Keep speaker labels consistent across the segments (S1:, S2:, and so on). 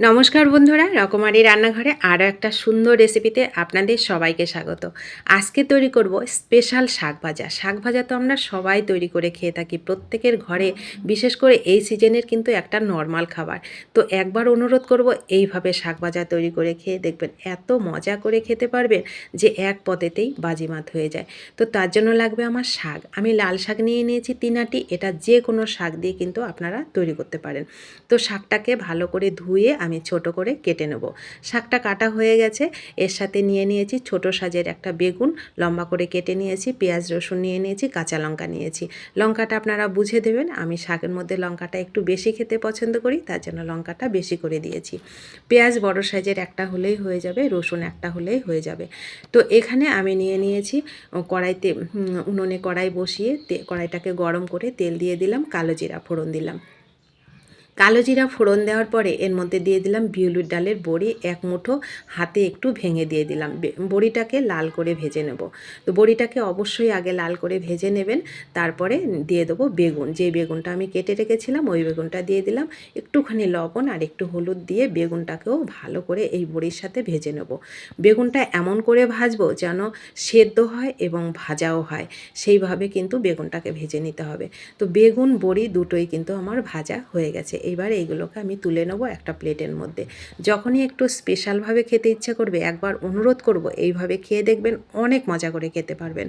S1: নমস্কার বন্ধুরা, রকমারি রান্নাঘরে আরও একটা সুন্দর রেসিপিতে আপনাদের সবাইকে স্বাগত। আজকে তৈরি করব স্পেশাল শাক ভাজা। শাক ভাজা তো আমরা সবাই তৈরি করে খেয়ে থাকি, প্রত্যেকের ঘরে, বিশেষ করে এই সিজনের কিন্তু একটা নর্মাল খাবার। তো একবার অনুরোধ করব এইভাবে শাক ভাজা তৈরি করে খেয়ে দেখবেন, এত মজা করে খেতে পারবেন যে এক পদেতেই বাজিমাত হয়ে যায়। তো তার জন্য লাগবে আমার শাক। আমি লাল শাক নিয়ে নিয়েছি তিনাটি এটা যে কোনো শাক দিয়ে কিন্তু আপনারা তৈরি করতে পারেন। তো শাকটাকে ভালো করে ধুয়ে আমি ছোট করে কেটে নেব। শাকটা কাটা হয়ে গেছে। এর সাথে নিয়ে নিয়েছি ছোট সাজের একটা বেগুন, লম্বা করে কেটে নিয়েছি, পেঁয়াজ, রসুন নিয়ে নিয়েছি, কাঁচা লঙ্কা নিয়েছি। লঙ্কাটা আপনারা বুঝে দেবেন, আমি শাকের মধ্যে লঙ্কাটা একটু বেশি খেতে পছন্দ করি, তার জন্য লঙ্কাটা বেশি করে দিয়েছি। পেঁয়াজ বড় সাইজের একটা হলেই হয়ে যাবে, রসুন একটা হলেই হয়ে যাবে। তো এখানে আমি নিয়ে নিয়েছি কড়াইতে উনুনে কড়াই বসিয়ে কড়াইটাকে গরম করে তেল দিয়ে দিলাম, কালো জিরা ফোড়ন দিলাম। কালো জিরা ফোড়ন দেওয়ার পরে এর মধ্যে দিয়ে দিলাম বিউলির ডালের বড়ি। এক মুঠো হাতে একটু ভেঙে দিয়ে দিলাম। বড়িটাকে লাল করে ভেজে নেব। তো বড়িটাকে অবশ্যই আগে লাল করে ভেজে নেবেন। তারপরে দিয়ে দেবো বেগুন। যে বেগুনটা আমি কেটে রেখেছিলাম, ওই বেগুনটা দিয়ে দিলাম। একটুখানি লবণ আর একটু হলুদ দিয়ে বেগুনটাকেও ভালো করে এই বড়ির সাথে ভেজে নেব। বেগুনটা এমন করে ভাজবো যেন সেদ্ধ হয় এবং ভাজাও হয়। সেইভাবে কিন্তু বেগুনটাকে ভেজে নিতে হবে। তো বেগুন, বড়ি দুটোই কিন্তু আমার ভাজা হয়ে গেছে। এবার এইগুলোকে আমি তুলে নেব একটা প্লেটের মধ্যে। যখনই একটু স্পেশালভাবে খেতে ইচ্ছে করবে, একবার অনুরোধ করব, এইভাবে খেয়ে দেখবেন অনেক মজা করে খেতে পারবেন।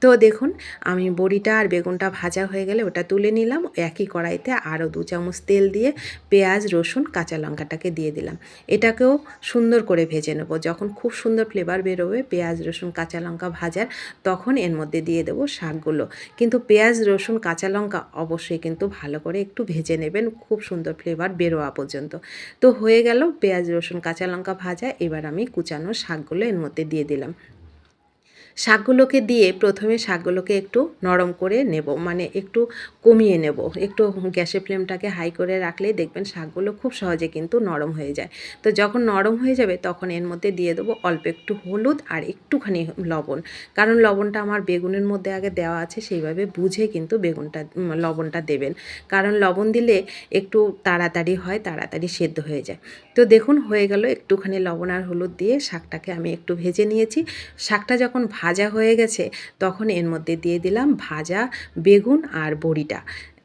S1: তো দেখুন, আমি বড়িটা আর বেগুনটা ভাজা হয়ে গেলে ওটা তুলে নিলাম, একই কড়াইতে আরও দু চামচ তেল দিয়ে পেঁয়াজ, রসুন, কাঁচা লঙ্কাটাকে দিয়ে দিলাম। এটাকেও সুন্দর করে ভেজে নেব। যখন খুব সুন্দর ফ্লেভার বেরোবে পেঁয়াজ, রসুন, কাঁচা লঙ্কা ভাজার, তখন এর মধ্যে দিয়ে দেবো শাকগুলো। কিন্তু পেঁয়াজ, রসুন, কাঁচা লঙ্কা অবশ্যই কিন্তু ভালো করে একটু ভেজে নেবেন, খুব সুন্দর ফ্লেভার বেরোয়া পর্যন্ত। তো হয়ে গেল পেঁয়াজ, রসুন, কাঁচা লঙ্কা ভাজা। এবার আমি কুচানো শাকগুলো এর মধ্যে দিয়ে দিলাম। শাকগুলোকে দিয়ে প্রথমে শাকগুলোকে একটু নরম করে নেব মানে একটু কমিয়ে নেব। একটু গ্যাসের ফ্লেমটাকে হাই করে রাখলেই দেখবেন শাকগুলো খুব সহজে কিন্তু নরম হয়ে যায়। তো যখন নরম হয়ে যাবে তখন এর মধ্যে দিয়ে দেবো অল্প একটু হলুদ আর একটুখানি লবণ। কারণ লবণটা আমার বেগুনের মধ্যে আগে দেওয়া আছে, সেইভাবে বুঝে কিন্তু বেগুনটা, লবণটা দেবেন। কারণ লবণ দিলে একটু তাড়াতাড়ি হয়, তাড়াতাড়ি সেদ্ধ হয়ে যায়। তো দেখুন হয়ে গেল, একটুখানি লবণ আর হলুদ দিয়ে শাকটাকে আমি একটু ভেজে নিয়েছি। শাকটা যখন ভাজা হয়ে গেছে তখন এর মধ্যে দিয়ে দিলাম ভাজা বেগুন আর বড়িটা।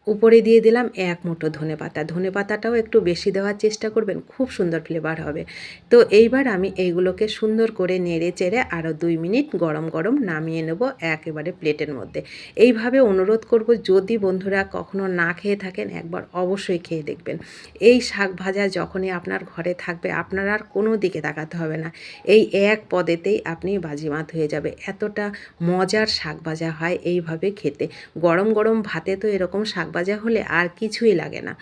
S1: উপরে দিয়ে দিলাম এক মুঠো ধনে পাতা। ধনে পাতাটাও একটু বেশি দেওয়ার চেষ্টা করবেন, খুব সুন্দর ফ্লেভার হবে। তো এইবার আমি এইগুলোকে সুন্দর করে নেড়ে চেড়ে আরও দুই মিনিট গরম গরম নামিয়ে নেব একেবারে প্লেটের মধ্যে। এইভাবে অনুরোধ করব, যদি বন্ধুরা কখনো না খেয়ে থাকেন, একবার অবশ্যই খেয়ে দেখবেন। এই শাক ভাজা যখনই আপনার ঘরে থাকবে, আপনার আর কোনো দিকে তাকাতে হবে না। এই এক পদেতেই আপনি বাজিমাত হয়ে যাবে। এতটা মজার শাক ভাজা হয় এইভাবে খেতে। গরম গরম ভাতে তো এরকম শাক ভাজা হলে আর কিছুই লাগে না।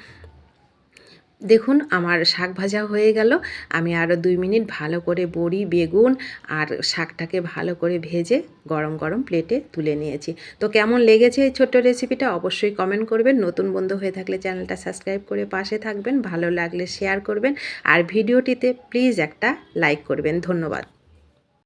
S1: দেখুন আমার শাক ভাজা হয়ে গেল। আমি আরও দুই মিনিট ভালো করে বড়ি, বেগুন আর শাকটাকে ভালো করে ভেজে গরম গরম প্লেটে তুলে নিয়েছি। তো কেমন লেগেছে এই ছোট্ট রেসিপিটা অবশ্যই কমেন্ট করবেন। নতুন বন্ধু হয়ে থাকলে চ্যানেলটা সাবস্ক্রাইব করে পাশে থাকবেন। ভালো লাগলে শেয়ার করবেন। আর ভিডিওটিতে প্লিজ একটা লাইক করবেন। ধন্যবাদ।